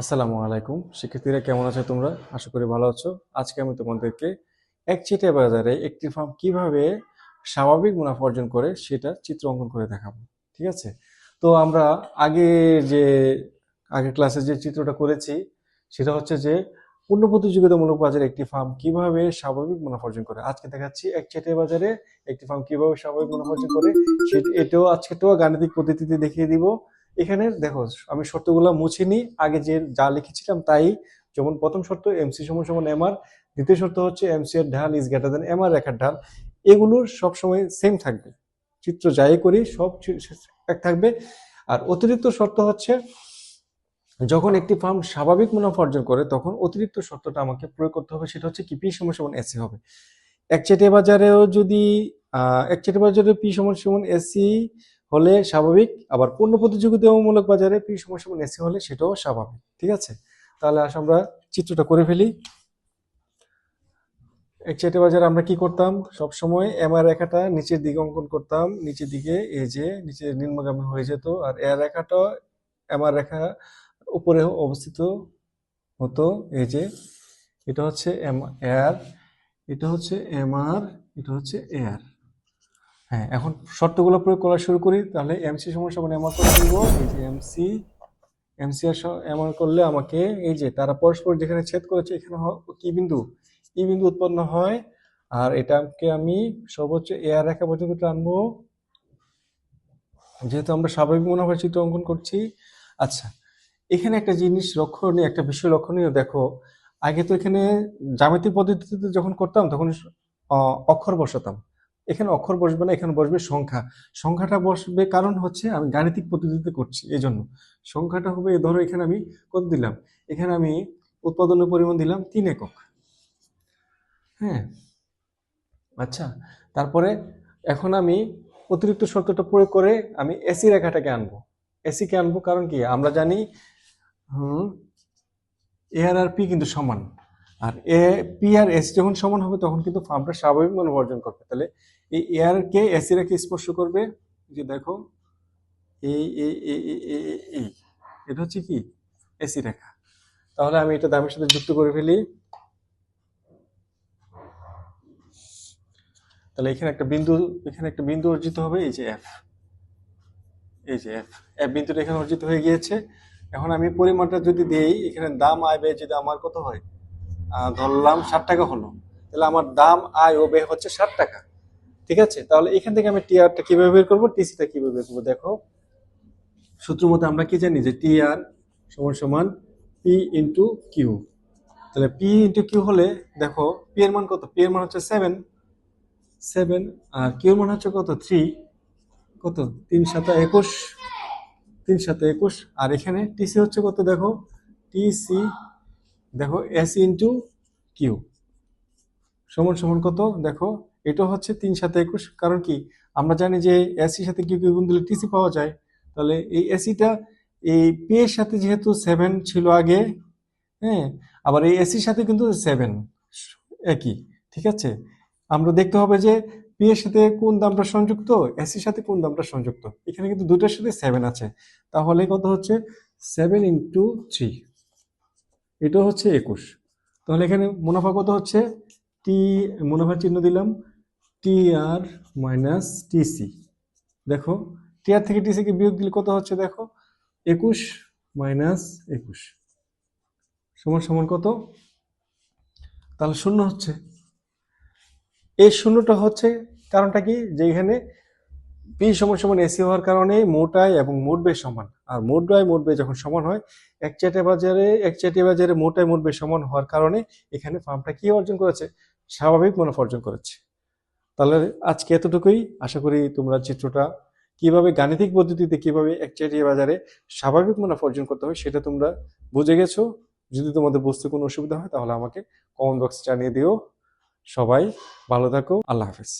আসসালামু আলাইকুম। শিক্ষার্থীরা, কেমন আছো তোমরা? আশা করি ভালো আছো। আজকে আমি তোমাদেরকে একচেটিয়া বাজারে একটি ফার্ম কীভাবে স্বাভাবিক মুনাফা অর্জন করে সেটা চিত্র অঙ্কন করে দেখাবো। ঠিক আছে? তো আমরা আগে যে, আগের ক্লাসে যে চিত্রটা করেছি, সেটা হচ্ছে যে পূর্ণ প্রতিযোগিতামূলক বাজারে একটি ফার্ম কীভাবে স্বাভাবিক মুনাফা অর্জন করে। আজকে দেখাচ্ছি একচেটিয়া বাজারে একটি ফার্ম কীভাবে স্বাভাবিক মুনাফা অর্জন করে সেটা এটাও আজকেটাও গাণিতিক পদ্ধতিতে দেখিয়ে দিব। এখানে দেখো, আমি শর্তগুলো মুছিনি আগে যে যা লিখেছিলাম তাই। যেমন প্রথম শর্ত এমসি সমান সমান এমআর দ্বিতীয় শর্ত হচ্ছে এমসি এর ঢাল ইজ গ্রেটার দেন এমআর রেখার ঢাল। এগুলো সব সময় সেম থাকবে। চিত্র যাই করি, সব এক থাকবে। আর অতিরিক্ত শর্ত হচ্ছে, যখন একটি ফার্ম স্বাভাবিক মুনাফা অর্জন করে, তখন অতিরিক্ত শর্তটা আমাকে প্রয়োগ করতে হবে। সেটা হচ্ছে কি পি সমান সমান এসি হবে। একচেটে বাজারেও যদি, আহ একচেটিয়া বাজারে পি সমান সমান এসি হলে স্বাভাবিক, আবার পূর্ণ প্রতিযোগিতামূলক বাজারে পি সমান সমান এসি হলে সেটাও স্বাভাবিক, ঠিক আছে? তাহলে আস আমরা চিত্রটা করে ফেলি। একচেটিয়া বাজারে আমরা কি করতাম? সব সময় এমআর রেখাটা নিচের দিকে অঙ্কন করতাম, নিচের দিকে এই যে নিচে নিম্নগামী হয়ে যেত, আর এ রেখাটা এমআর রেখা উপরে অবস্থিত হতো, এই যে এটা হচ্ছে এম এর এটা হচ্ছে এমআর এটা হচ্ছে এয়ার হ্যাঁ এখন শর্তগুলো প্রয়োগ করা শুরু করি, তাহলে এমসি সমান সমান এমআর করে দিব, এই যে এমসি এমসি আর এমআর করলে আমাকে এই যে তারা পরস্পর যেখানে ছেদ করেছে এখানে কি বিন্দু? ই বিন্দু উৎপন্ন হয়, আর এটাকে আমি সর্বোচ্চ এয়ার রেখা পর্যন্ত টানবো। যেহেতু আমরা স্বাভাবিক মুনাফা চিত্র অঙ্কন করছি। আচ্ছা এখানে একটা জিনিস লক্ষণীয়, একটা বিষয় লক্ষণীয়, দেখো, আগে তো এখানে জ্যামিতিক পদ্ধতিতে যখন করতাম, তখন অক্ষর বসাতাম। এখানে অক্ষর বসবে না, এখানে বসবে সংখ্যা। সংখ্যাটা বসবে কারণ হচ্ছে আমি গাণিতিক পদ্ধতিতে করছি এই জন্য সংখ্যাটা হবে ধরো এখানে আমি কত দিলাম? এখানে আমি উৎপাদনের পরিমাণ দিলাম তিন একক। হ্যাঁ? আচ্ছা তারপরে এখন আমি অতিরিক্ত শর্তটা প্রয়োগ করে আমি এসি রেখাটাকে আনব। এসিকে আনব কারণ কি? আমরা জানি, হুম এ আর আর পি কিন্তু সমান। আর এ পি আর এস যখন সমান হবে, তখন কিন্তু ফার্মটা স্বাভাবিক মান অর্জন করবে। তাহলে এই এয়ার কে এসি রেখে স্পর্শ করবে যে দেখো এই এই এই এটা হচ্ছে কি? এসি রেখা। তাহলে আমি এটা দামের সাথে যুক্ত করে ফেলি। তাহলে এখানে একটা বিন্দু, এখানে একটা বিন্দু অর্জিত হবে, এই যে এফ এই যে এফ এফ বিন্দুটা এখানে অর্জিত হয়ে গিয়েছে। এখন আমি পরিমাণটা যদি দেই, এখানে দাম আয় ব্যয় যদি আমার কত হয়? ধরলাম ষাট টাকা হলো। তাহলে আমার দাম, আয় ও ব্যয় হচ্ছে ষাট টাকা। ঠিক আছে? তাহলে এখান থেকে আমি টিআরটা কীভাবে বের করব? টিসিটা কীভাবে বের করব? দেখো। সূত্র মতে আমরা কি জানি যে টিআর সমান সমান পি ইন্টু কিউ তাহলে পি ইন্টু কিউ হলে দেখো পি এর মান কত? পি এর মান হচ্ছে সেভেন সেভেন আর কিউ মান হচ্ছে কত? থ্রি কত? তিন সাতা একুশ। তিন সাথে একুশ। আর এখানে টিসি হচ্ছে কত? দেখো টিসি দেখো এস ইন্টু কিউ সমান সমান কত? দেখো, এটা হচ্ছে তিন সাথে একুশ। কারণ কি? আমরা জানি যে এসির সাথে কিউ কিউ গুণ দিলে টিসি পাওয়া যায়। তাহলে এই এসিটা এই পি এর সাথে যেহেতু সেভেন ছিল আগে হ্যাঁ আবার এই এসির সাথে কিন্তু সেভেন একই, ঠিক আছে? আমরা দেখতে হবে যে পি এর সাথে কোন দামটা সংযুক্ত এসির সাথে কোন দামটা সংযুক্ত? এখানে কিন্তু দুটোর সাথে সেভেন আছে। তাহলে কত হচ্ছে? সেভেন ইন্টু থ্রি এটা হচ্ছে একুশ। তাহলে এখানে মুনাফা কত হচ্ছে? টি মুনাফার চিহ্ন দিলাম। টি আর মাইনাস টিসি দেখো, টি আর থেকে টিসি কে বিয়োগ দিলে কত হচ্ছে দেখো? একুশ মাইনাস একুশ। সমান সমান কত? তাহলে শূন্য হচ্ছে। এই শূন্যটা হচ্ছে কারণটা কি? যে এখানে পি সমান সমান এসি হওয়ার কারণে মোট আয় এবং মোট ব্যয় সমান। আর মোট আয়, মোট ব্যয় যখন সমান হয়, এক চাটে বাজারে, এক চাটে বাজারে মোট আয়, মোট ব্যয় সমান হওয়ার কারণে এখানে ফার্মটা কি অর্জন করেছে? স্বাভাবিক মুনাফা অর্জন করেছে। তাহলে আজকে এতটুকুই। আশা করি তোমরা চিত্রটা কীভাবে গাণিতিক পদ্ধতিতে কীভাবে এক চাটিয়া বাজারে স্বাভাবিক মুনাফা অর্জন করতে হবে সেটা তোমরা বুঝে গেছো। যদি তোমাদের বুঝতে কোনো অসুবিধা হয় তাহলে আমাকে কমেন্ট বক্সে জানিয়ে দিও। সবাই ভালো থাকো। আল্লাহ হাফেজ।